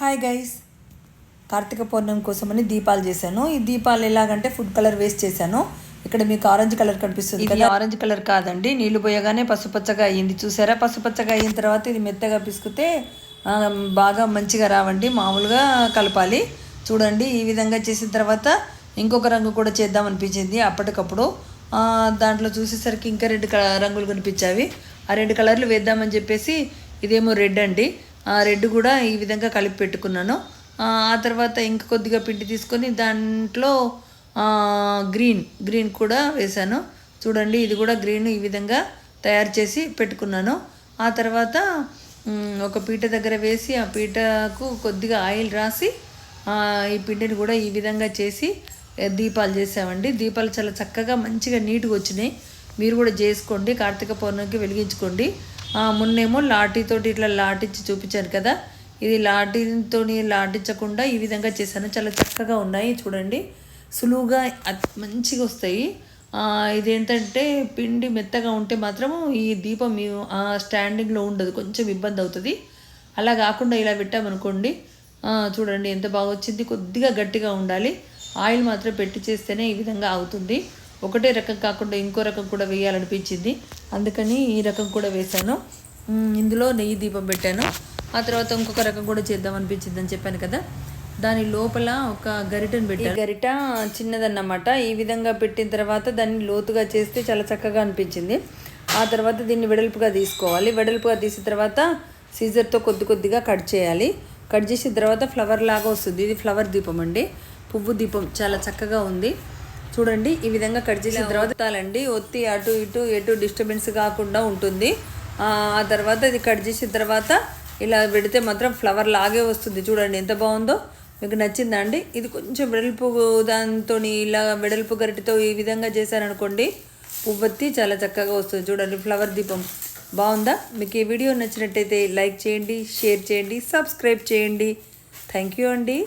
Hi guys Karthika పౌర్ణమి కోసమని దీపాలు చేశాను. ఈ దీపాలు ఎలాగంటే ఫుడ్ కలర్ వేస్ట్ చేశాను. ఇక్కడ మీకు ఆరెంజ్ కలర్ కనిపిస్తుంది ఇది ఆరెంజ్ కలర్ కాదండి. నీళ్ళు పోయగానే పసుపచ్చగా అయ్యింది చూసారా? పసుపచ్చగా అయిన తర్వాత ఇది మెత్తగా పిసికితే బాగా మంచిగా రావండి. మామూలుగా కలపాలి. చూడండి ఈ విధంగా చేసిన తర్వాత ఇంకొక రంగు కూడా చేద్దాం అనిపించింది అప్పటికప్పుడు. దాంట్లో చూసేసరికి ఇంకా రెండు కల- రంగులు కనిపించావి ఆ రెండు కలర్లు వేద్దామని చెప్పేసి ఇదేమో రెడ్ అండి. రెడ్ కూడా ఈ విధంగా కలిపి పెట్టుకున్నాను. ఆ తర్వాత ఇంకా కొద్దిగా పిండి తీసుకొని దాంట్లో గ్రీన్ గ్రీన్ కూడా వేశాను. చూడండి ఇది కూడా గ్రీన్ ఈ విధంగా తయారు చేసి పెట్టుకున్నాను. ఆ తర్వాత ఒక పీట దగ్గర వేసి ఆ పీటకు కొద్దిగా ఆయిల్ రాసి ఈ పిండిని కూడా ఈ విధంగా చేసి దీపాలు చేసామండి. దీపాలు చాలా చక్కగా మంచిగా నీట్గా వచ్చినాయి. మీరు కూడా చేసుకోండి. కార్తీక పౌర్ణమికి వెలిగించుకోండి. మొన్నేమో లాఠీతోటి ఇట్లా లాటించి చూపించాను కదా. ఇది లాఠీతో లాటించకుండా ఈ విధంగా చేశాను. చాలా చక్కగా ఉన్నాయి చూడండి. సులువుగా మంచిగా వస్తాయి. ఇదేంటంటే పిండి మెత్తగా ఉంటే మాత్రము ఈ దీపం ఆ, స్టాండింగ్లో ఉండదు. కొంచెం ఇబ్బంది అవుతుంది. అలా కాకుండా ఇలా పెట్టామనుకోండి చూడండి ఎంత బాగా వచ్చింది కొద్దిగా గట్టిగా ఉండాలి. ఆయిల్ మాత్రం పెట్టి చేస్తేనే ఈ విధంగా అవుతుంది. ఒకటే రకం కాకుండా ఇంకో రకం కూడా వేయాలనిపించింది. అందుకని ఈ రకం కూడా వేశాను. ఇందులో నెయ్యి దీపం పెట్టాను. ఆ తర్వాత ఇంకొక రకం కూడా చేద్దాం అనిపించింది అని చెప్పాను కదా. దాని లోపల ఒక గరిటను పెట్టాను. గరిట చిన్నదన్నమాట. ఈ విధంగా పెట్టిన తర్వాత దాన్ని లోతుగా చేస్తే చాలా చక్కగా అనిపించింది. ఆ తర్వాత దీన్ని వెడల్పుగా తీసుకోవాలి. వెడల్పుగా తీసిన తర్వాత సీజర్తో కొద్ది కొద్దిగా కట్ చేయాలి. కట్ చేసిన తర్వాత ఫ్లవర్ లాగా వస్తుంది. ఇది ఫ్లవర్ దీపం అండి. పువ్వు దీపం. చాలా చక్కగా ఉంది. చూడండి ఈ విధంగా కట్ చేసిన తర్వాత తాలండి ఒత్తి అటు ఇటు ఎటు డిస్టర్బెన్స్ కాకుండా ఉంటుంది. ఆ తర్వాత ఇది కట్ చేసిన తర్వాత ఇలా పెడితే మాత్రం ఫ్లవర్ లాగే వస్తుంది. చూడండి ఎంత బాగుందో. మీకు నచ్చిందా అండి? ఇది కొంచెం వెడల్పు దాంతో ఇలా వెడల్పు గరిటితో ఈ విధంగా చేశారనుకోండి పువ్వొత్తి చాలా చక్కగా వస్తుంది. చూడండి ఫ్లవర్ దీపం. బాగుందా? మీకు ఈ వీడియో నచ్చినట్టయితే లైక్ చేయండి షేర్ చేయండి సబ్స్క్రైబ్ చేయండి. థ్యాంక్ యూ అండి.